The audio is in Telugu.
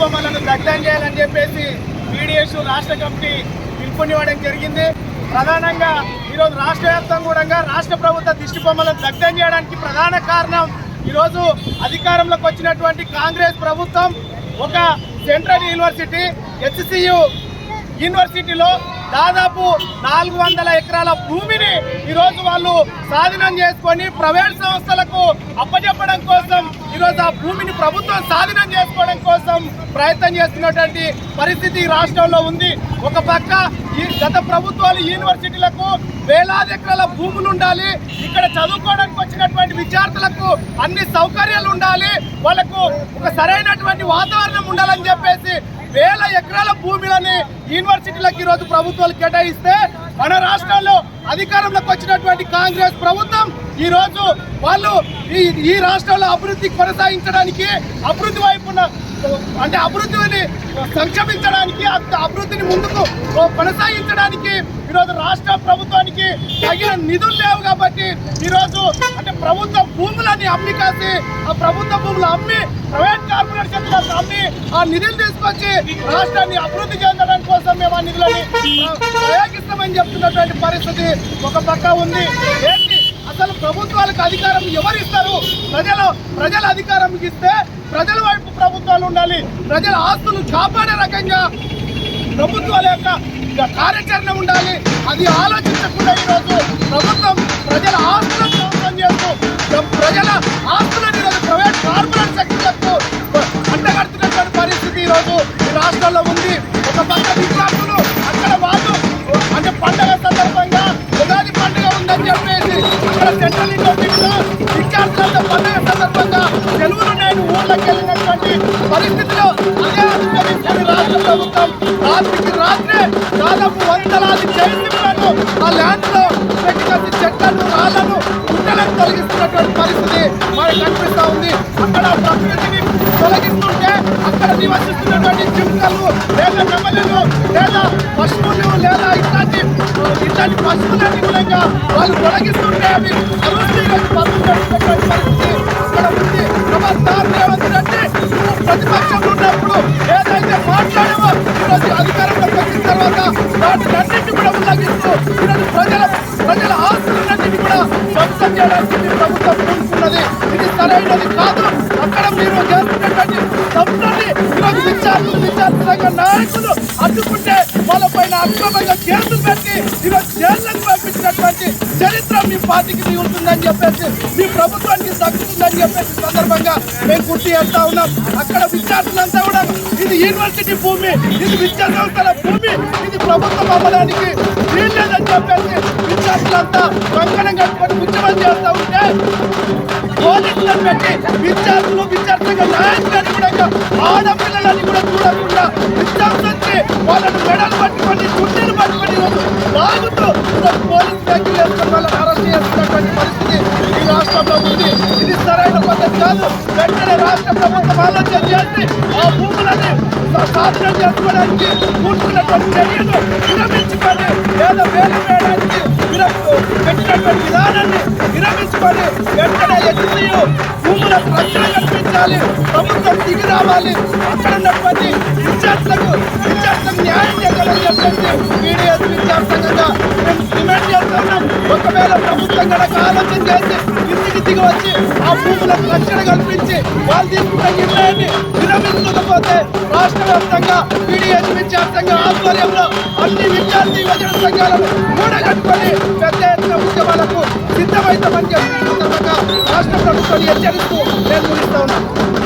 బొమ్మలను దగ్ధం చేయాలని చెప్పేసి పీడిఎస్ రాష్ట్ర కమిటీ పిలుపునివ్వడం జరిగింది. ప్రధానంగా ఈరోజు రాష్ట్ర వ్యాప్తం కూడా రాష్ట్ర ప్రభుత్వ దిష్టి బొమ్మలను దగ్ధం చేయడానికి ప్రధాన కారణం ఈరోజు అధికారంలోకి వచ్చినటువంటి కాంగ్రెస్ ప్రభుత్వం ఒక సెంట్రల్ యూనివర్సిటీ హెచ్సియు యూనివర్సిటీలో దాదాపు నాలుగు వందల ఎకరాల భూమిని ఈరోజు వాళ్ళు స్వాధీనం చేసుకొని ప్రైవేట్ సంస్థలకు అప్పచెప్పడం కోసం ఈరోజు ఆ భూమిని ప్రభుత్వం స్వాధీనం చేసుకోవడం కోసం ప్రయత్నం చేస్తున్నటువంటి పరిస్థితి రాష్ట్రంలో ఉంది. ఒక పక్క ఈ గత ప్రభుత్వాలు యూనివర్సిటీలకు వేలాది ఎకరాల భూములు ఉండాలి. ఇక్కడ చదువుకోవడానికి వచ్చినటువంటి విద్యార్థులకు అన్ని సౌకర్యాలు ఉండాలి వాళ్ళకు ఒక సరైనటువంటి వాతావరణం ఉండాలని చెప్పేసి వేల ఎకరాల భూములని యూనివర్సిటీలకు ఈరోజు ప్రభుత్వాలు కేటాయిస్తే మన రాష్ట్రంలో అధికారంలోకి వచ్చినటువంటి కాంగ్రెస్ ప్రభుత్వం ఈ రోజు వాళ్ళు ఈ ఈ రాష్ట్రంలో అభివృద్ధి కొనసాగించడానికి అభివృద్ధి వైపున అంటే అభివృద్ధిని సంక్షమించడానికి అభివృద్ధిని ముందుకు కొనసాగించడానికి ఈరోజు రాష్ట్ర ప్రభుత్వానికి తగిన నిధులు లేవు కాబట్టి ఈరోజు అంటే ప్రభుత్వం భూములని అమ్మి కాసి ఆ ప్రభుత్వ భూములు అమ్మి ప్రైవేట్ కార్పొరేషన్ అమ్మి ఆ నిధులు తీసుకొచ్చి రాష్ట్రాన్ని అభివృద్ధి చెందడం కోసం మేము ఆ నిధులని ప్రయోగిస్తామని చెప్తున్నటువంటి పరిస్థితి ఒక పక్క ఉంది. ఏంటి? అసలు ప్రభుత్వాలకు అధికారం ఎవరు ఇస్తారు? ప్రజల ప్రజల అధికారం ఇస్తే ప్రజల వైపు ప్రభుత్వాలు ఉండాలి. ప్రజల ఆస్తులు కాపాడే రకంగా ప్రభుత్వాల యొక్క కార్యాచరణ ఉండాలి. అది ఆలోచించకుండా ఈరోజు ప్రభుత్వం ప్రజల ఆస్తులు ప్రజల ఆస్తులను ఈరోజు ప్రైవేట్ కార్పొరేట్ సెక్టర్లకు అంటగడుతున్నటువంటి పరిస్థితి ఈరోజు ఈ రాష్ట్రంలో ఉంది. ఒక పక్క విద్యార్థులు అక్కడ వాళ్ళు అంటే పండగ సందర్భంగా ఉగాది పండుగ ఉందని చెప్పేసి అక్కడ సెంట్రల్ యూనివర్సిటీలో విద్యార్థులంతా పండుగ సందర్భంగా తెలుగులో నేను ఊళ్ళకి వెళ్ళినటువంటి పరిస్థితిలో అదే అనుసరించిన రాష్ట్ర ప్రభుత్వం రాత్రికి రాత్రే దాదాపు వందలాది అక్కడ ప్రకృతిని తొలగిస్తుంటే అక్కడ నివసిస్తున్నటువంటి జింకలు లేదా నెమలిలు లేదా పశువులు లేదా ఇట్లాంటి ఇట్లాంటి పశువులన్నీ కూడా వాళ్ళు తొలగిస్తుంటే అవి అభివృద్ధి పడుతున్నటువంటి పరిస్థితి అక్కడ ఉంది. నమస్కారం రేవంత్ రెడ్డి ప్రతిపక్షంలో ఉన్నప్పుడు ఏదైతే మాట్లాడామో ఈరోజు అధికారంలోకి వచ్చిన తర్వాత వాటిని అన్నింటి కూడా ఉల్లంఘిస్తూ ఈరోజు ప్రజల ప్రజల ధ్వంసం చేయడానికి ప్రభుత్వం చూస్తున్నది ఇది సరైనది కాదు అక్కడ మీరు చేస్తున్నటువంటి తప్పులని ఈరోజు విద్యార్థులు విద్యార్థి నాయకులు అడ్డుకుంటే వాళ్ళపైన అక్రమంగా కేసులు పెట్టి ఈరోజు జైళ్ళకు పంపించినటువంటి చరిత్ర మీ పార్టీకి మిగులుతుందని చెప్పేసి మీ ప్రభుత్వానికి తగ్గుతుందని చెప్పేసి సందర్భంగా మేము గుర్తు చేస్తా ఉన్నాం అక్కడ విద్యార్థులంతా కూడా యూనివర్సిటీ భూమి ఇది విద్యా సంస్థల భూమి ఇది ప్రభుత్వం అమ్మడానికి వీల్లేదని చెప్పేసి విద్యార్థులంతా కంకణం కట్టుకొని ఉద్యమం చేస్తా ఉంటే పోలీసులను పెట్టి విద్యార్థులు విద్యార్థులుగా నాయకులని కూడా ఆడపిల్లలని కూడా చూడకుండా విద్యార్థి వాళ్ళని మెడలు పట్టుకొని చుట్టూలు పట్టుకొని ఈరోజు లాగుతూ పోలీసు పోలీస్ వేసుకుని వాళ్ళని అరెస్ట్ చేస్తున్నటువంటి పరిస్థితి ఈ రాష్ట్రంలో ఉంది. పద్ధతి కాదు. వెంటనే రాష్ట్ర ప్రభుత్వం ఆలోచన చేసి ఆ భూములని సా- సాధన చేసుకోవడానికి కూర్చున్నటువంటి చర్యలు విరమించుకొని లేదా వేలు వేయడానికి పెట్టినటువంటి విధానాన్ని విరమించుకొని వెంటనే ఎస్సీయు భూములకు రక్షణ కల్పించాలి ప్రభుత్వం దిగి రావాలి. అక్కడ ఉన్నటువంటి విద్యార్థులకు విద్యార్థులకు న్యాయం చేయాలని చెప్పేసి పీడిఎస్ విద్యార్థంగా మేము డిమాండ్ చేస్తున్నాం. ఒకవేళ ప్రభుత్వం కనుక ఆలోచన చేసి తిరిగి వచ్చి ఆ భూములకు రక్షణ కల్పించి వాళ్ళు తీసుకున్న నిర్ణయాన్ని విరమించకపోతే రాష్ట్ర వ్యాప్తంగా పీడిఎస్ విద్యార్థంగా ఆధ్వర్యంలో అన్ని విద్యార్థి యువజన సంఘాలను కూడగట్టుకొని పెద్ద ఎత్తున ఉద్యమాలకు సిద్ధమవుతామని చెప్పిన సందర్భంగా రాష్ట్ర ప్రభుత్వాన్ని హెచ్చరిస్తూ నేను ముగిస్తా ఉన్నాను